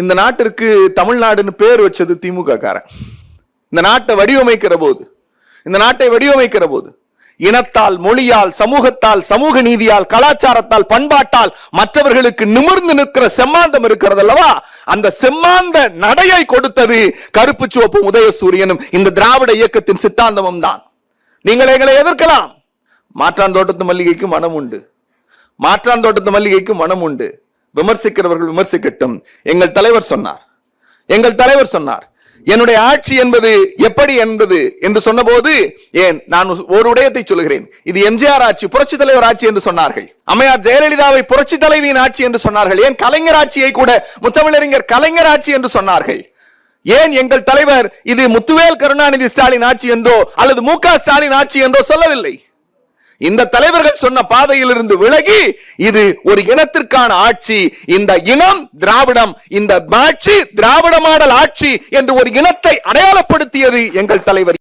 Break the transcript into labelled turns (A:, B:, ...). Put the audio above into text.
A: இந்த நாட்டிற்கு தமிழ்நாடுன்னு பேர் வச்சது திமுக காரன் இந்த நாட்டை வடிவமைக்கிற போது இந்த நாட்டை வடிவமைக்கிற போது இனத்தால் மொழியால் சமூகத்தால் சமூக நீதியால் கலாச்சாரத்தால் பண்பாட்டால் மற்றவர்களுக்கு நிமிர்ந்து நிற்கிற செம்மாந்தம் இருக்கிறது அல்லவா? அந்த செம்மாந்த நடையை கொடுத்தது கருப்பு சிவப்பு உதயசூரியனும் இந்த திராவிட இயக்கத்தின் சித்தாந்தமும் தான். நீங்கள் எங்களை எதிர்க்கலாம். மாற்றான் தோட்டத்து மல்லிகைக்கு மனம் உண்டு. மாற்றான் தோட்டத்து மல்லிகைக்கு மனம் உண்டு. விமர்சிக்கிறவர்கள் விமர்சிக்கட்டும். எங்கள் தலைவர் சொன்னார். எங்கள் தலைவர் சொன்னார். என்னுடைய ஆட்சி என்பது எப்படி என்பது என்று சொன்னபோது ஏன் நான் ஒரு உடையத்தை சொல்கிறேன் இது எம்ஜிஆர் ஆட்சி புரட்சி தலைவர் ஆட்சி என்று சொன்னார்கள். அம்மையார் ஜெயலலிதாவை புரட்சி தலைவியின் ஆட்சி என்று சொன்னார்கள். ஏன் கலைஞர் ஆட்சியை கூட முத்தமிழறிஞர் கலைஞர் ஆட்சி என்று சொன்னார்கள். ஏன் எங்கள் தலைவர் இது முத்துவேல் கருணாநிதி ஸ்டாலின் ஆட்சி என்றோ அல்லது மு ஸ்டாலின் ஆட்சி என்றோ சொல்லவில்லை? இந்த தலைவர்கள் சொன்ன பாதையிலிருந்து விலகி இது ஒரு இனத்திற்கான ஆட்சி. இந்த இனம் திராவிடம் இந்த ஆட்சி திராவிடமாடல் ஆட்சி என்று ஒரு இனத்தை அடையாளப்படுத்தியது எங்கள் தலைவர்.